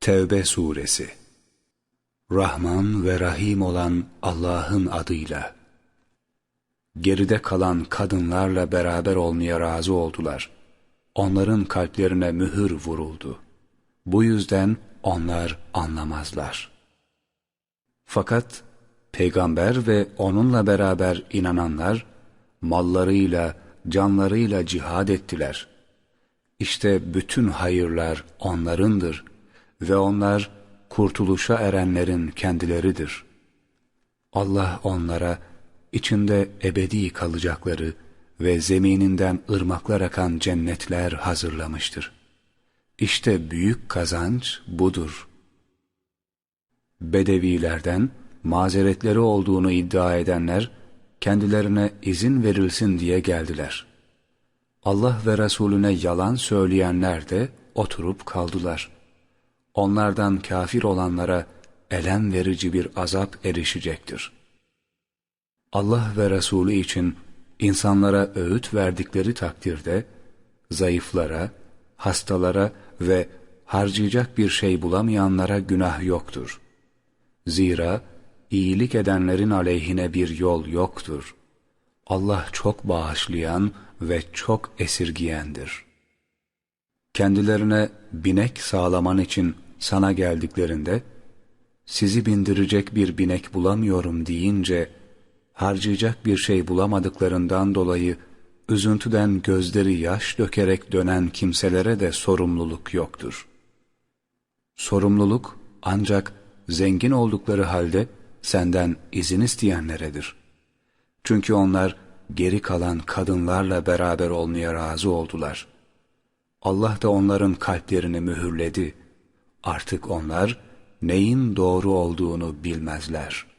Tevbe Suresi Rahman ve Rahim olan Allah'ın adıyla Geride kalan kadınlarla beraber olmaya razı oldular. Onların kalplerine mühür vuruldu. Bu yüzden onlar anlamazlar. Fakat Peygamber ve onunla beraber inananlar mallarıyla, canlarıyla cihad ettiler. İşte bütün hayırlar onlarındır ve onlar kurtuluşa erenlerin kendileridir. Allah onlara içinde ebedi kalacakları ve zemininden ırmaklar akan cennetler hazırlamıştır. İşte büyük kazanç budur. Bedevilerden mazeretleri olduğunu iddia edenler, kendilerine izin verilsin diye geldiler. Allah ve Resulüne yalan söyleyenler de oturup kaldılar. Onlardan kafir olanlara elem verici bir azap erişecektir. Allah ve Resulü için insanlara öğüt verdikleri takdirde, zayıflara, hastalara ve harcayacak bir şey bulamayanlara günah yoktur. Zira iyilik edenlerin aleyhine bir yol yoktur. Allah çok bağışlayan ve çok esirgiyendir. Kendilerine binek sağlaman için sana geldiklerinde, sizi bindirecek bir binek bulamıyorum deyince, harcayacak bir şey bulamadıklarından dolayı, üzüntüden gözleri yaş dökerek dönen kimselere de sorumluluk yoktur. Sorumluluk ancak zengin oldukları halde senden izin isteyenleredir. Çünkü onlar geri kalan kadınlarla beraber olmaya razı oldular. Allah da onların kalplerini mühürledi. Artık onlar neyin doğru olduğunu bilmezler.''